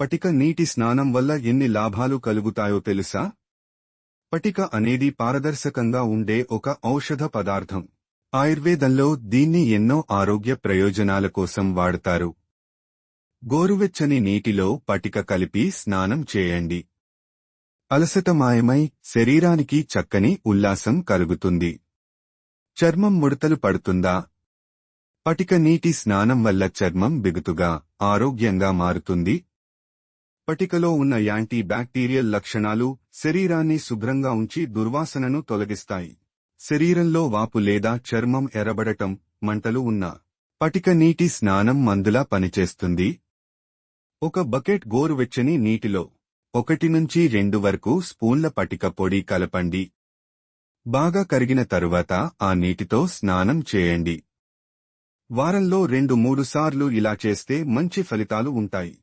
పటిక నీటి స్నానం వల్ల ఎన్ని లాభాలు కలుగుతాయో తెలుసా? పటిక అనేది పారదర్శకంగా ఉండే ఒక ఔషధ పదార్థం. ఆయుర్వేదంలో దీన్ని ఎన్నో ఆరోగ్య ప్రయోజనాల కోసం వాడతారు. గోరువెచ్చని నీటిలో పటిక కలిపి స్నానం చేయండి. అలసట మాయమై శరీరానికి చక్కని ఉల్లాసం కలుగుతుంది. చర్మం ముడతలు పడుతుందా? పటిక నీటి స్నానం వల్ల చర్మం బిగుతుగా ఆరోగ్యంగా మారుతుంది. పటికలో ఉన్న యాంటీ బ్యాక్టీరియల్ లక్షణాలు శరీరాన్ని శుభ్రంగా ఉంచి దుర్వాసనను తొలగిస్తాయి. శరీరంలో వాపు లేదా చర్మం ఎర్రబడటం మంటలు ఉన్న పటిక నీటి స్నానం మందులా పనిచేస్తుంది. ఒక బకెట్ గోరువెచ్చని నీటిలో ఒకటి నుంచి రెండు వరకు స్పూన్ల పటిక పొడి కలపండి. బాగా కరిగిన తరువాత ఆ నీటితో స్నానం చేయండి. వారంలో రెండు మూడు సార్లు ఇలా చేస్తే మంచి ఫలితాలు ఉంటాయి.